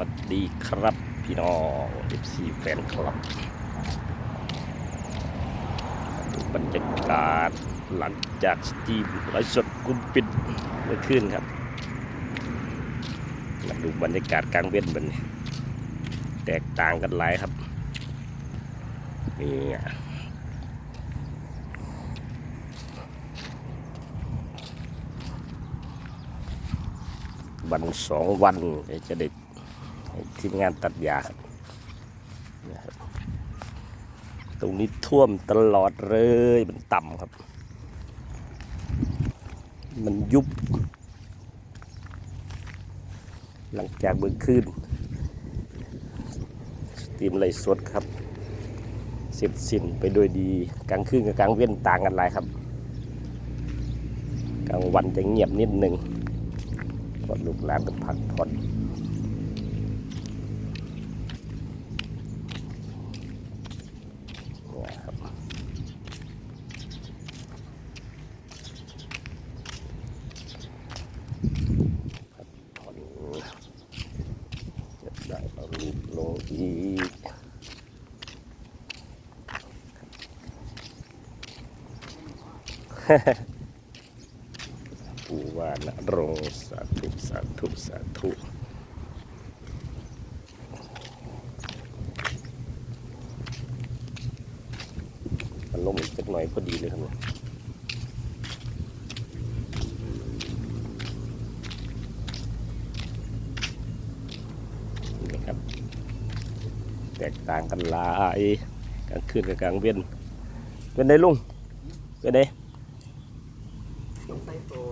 วัสดีครับพี่น้องเอฟซีแฟนคลับดูบรรยากาศหลังจากสตรีมไลฟ์สดกลุ่มปิดเมื่อคืนครับมาดูบรรยากาศกลางเว้นบันนี้แตกต่างกันหลายครับนี่วันสองวันจะได้ให้ ทีมงานตัดยาครับนะครับตรงนี้ท่วมตลอดเลยมันต่ำครับ มันยุบ หลังจากเมื่อคืนตีมไหลสดครับ เสร็จสิ้นไปโดยดีกลางคืนกับกลางเว้นต่างกันหลายครับ กลางวันจะเงียบนิดหนึ่งก็ลูกหลานก็พักผ่อนนะครับผ่อนจะได้เอารูปลงอีก ปูว่านรงสาธุสาธุสาธุมันลงอีกสักหน่อยพอดีเลยครับเนี่ยนะครับแตกต่างกันหลายกลางคืนกับกลางเว้นเป็นไงลุงเป็นไง ต้องใส่ตัว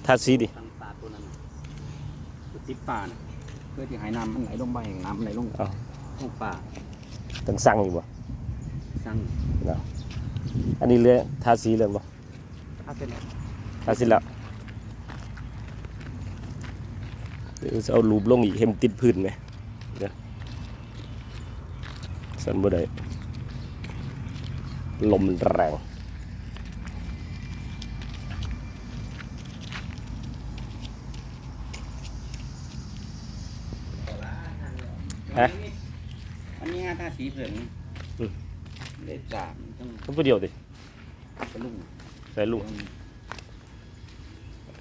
ทาสีดิตันตาตัวนั้นน่ะตัวติดป่านะเพื่อที่ให้น้ำมันไหลลงไปน้ำมันไหลลงเอาลงป่าต้องสั่งอยู่บ่สั่งเนาะอันนี้เรือทาสีเลยบ่ถ้าเสร็จแล้วทาสีแล้วเดี๋ยวจะเอารูปลงอีกให้มันติดพื้นไหมเดี๋ยวสันบ่ได้ลมมันแรง ฮะ อันนี้งาทาสีเผือกนี่อืม เด็ดจามต้องก็ผู้เดียวดิกระลุ่งใส่ลูก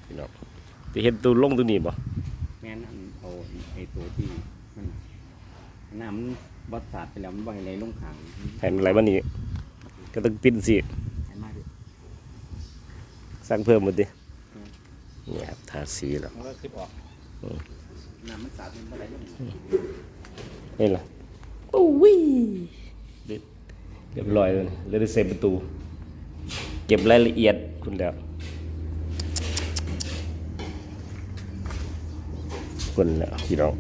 พี่น้องจะเห็นตัวลงตัวนี้บ่แม่นอันเอาไอ้ตัวที่มันน้ำมันวัดสาดไปแล้วมันบ่ให้ไหลลงขางให้มันไหลมานี่ก็ต้องปิ้นสิให้มาดิสร้างเพิ่มหมดดินี่ครับทาสีแล้วมันก็คลิปออกอืมน้ำมันสาดมันบ่ไหลลง นี่ล่ะโอ้วิเรียบร้อยเลยเลยได้เซ็นประตู เก็บรายละเอียดคุณแล้วคุณแล้วพี่น้อง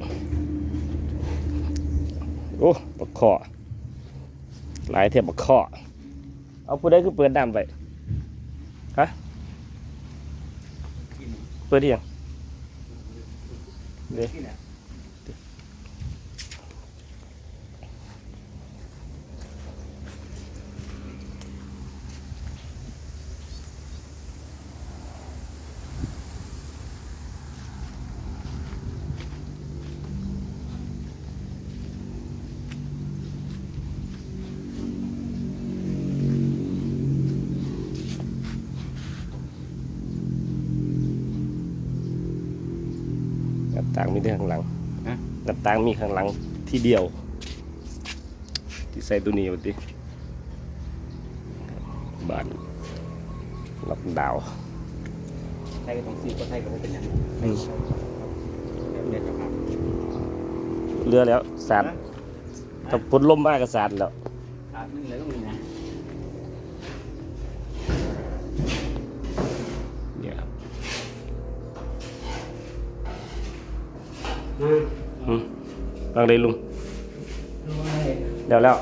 โอ้บักข้อหลายเทียบบักข้อเอาผู้ใดคือเปิดน้ำไปฮะเปิดที่ยังเด้ที่เนี่ยห ต่างมีที่ข้างหลังฮะ หน้าต่างมีข้างหลังที่เดียว ที่ใส่ตัวนี้วันที่บ้านล็อกดาวน์ ไทยก็ต้องซีก็ไทยก็ไม่เป็นอย่างอืม เดี๋ยวจะครับเรือแล้วสาดถ้าพ้นลมมากก็สาดแล้วครับนึงเลยต้องมีนะเนี่ยครับ อืมบางเลยลุงแล้วแล้ว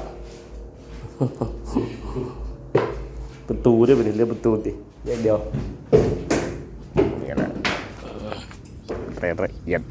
ประตูด้วยไปดิเรือประตูติเรียกเดียวนี่แหละรายละเอียด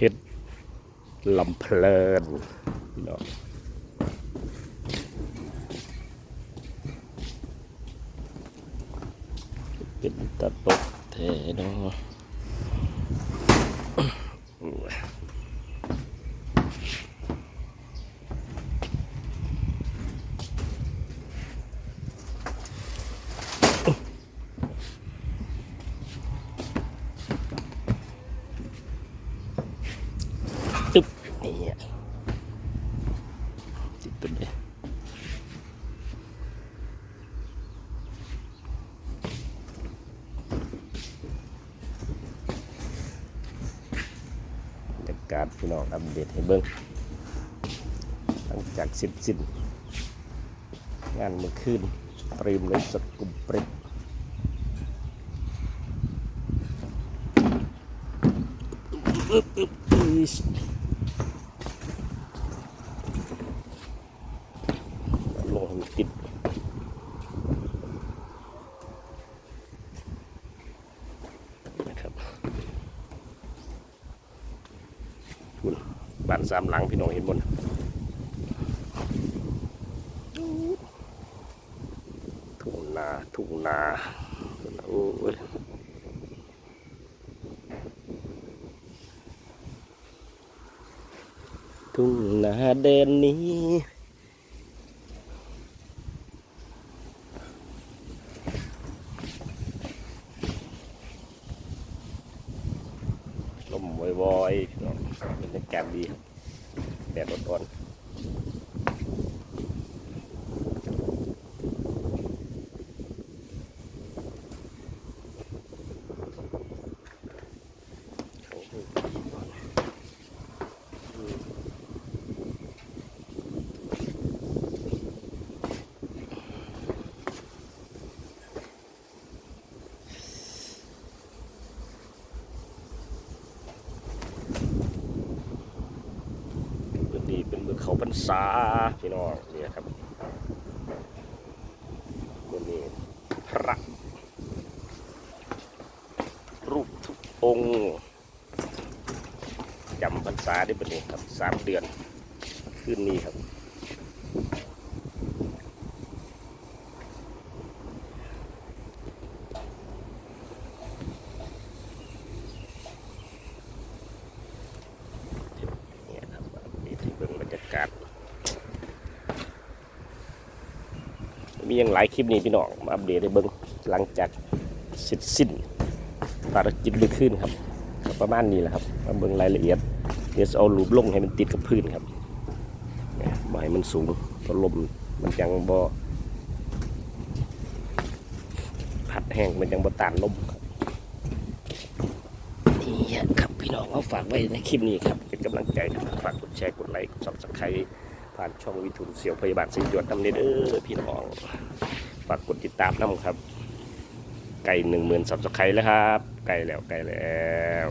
เฮ็ด ลำเพลินพี่น้องเป็นตะตกแท้เนาะโอ้ยตึ๊บนี่อะติดตัวนี้บรรยากาศพี่น้องอัปเดตให้เบิ้งหลังจากสิ้นสิ้นงานเมื่อคืนเตรียมเลยสดกลุ่มปริบอึ๊บอึ๊บอึ๊บลงให้มันติดนะครับ คุณบ้านสามหลังพี่น้องเห็นบนทุ่งนาทุ่งนาโอ้ยทุ่งนาแดนนี้ ลมวอยๆพี่น้องบรรยากาศดีครับแดดร้อนๆพื้นที่เป็นเมืองเขา พรรษาพี่น้องเนี่ยครับบนนี้พระรูปทุกองค์จำพรรษาได้ปะเนี่ยครับสามเดือนขึ้นนี้ครับ เนี่ยครับนี่ที่เบิ่งบรรยากาศ มีอย่างหลายคลิปนี้พี่น้องมาอัปเดตให้เบิ่งหลังจากเสร็จสิ้นภารกิจเมื่อคืนครับ ประมาณนี้แหละครับมาเบิ่งรายละเอียดเดี๋ยวจะเอารูปลงให้มันติดกับพื้นครับบ่ให้มันสูงเพราะลมมันยังบ่พัดแห้งมันยังบ่ตานลมครับนี่ครับพี่น้องเอาฝากไว้ในคลิปนี้ครับเป็นกำลังใจครับฝากกดแชร์กดไลค์กดซับสไครต์ ผ่านช่องวิทูลเสียวพยาบาลสิงห์หยดนำเนเด้อพี่น้อง ฝากกดติดตามน้ำครับ ไก่หนึ่งหมื่นสับสไครต์แล้วครับ ไก่แล้วไก่แล้ว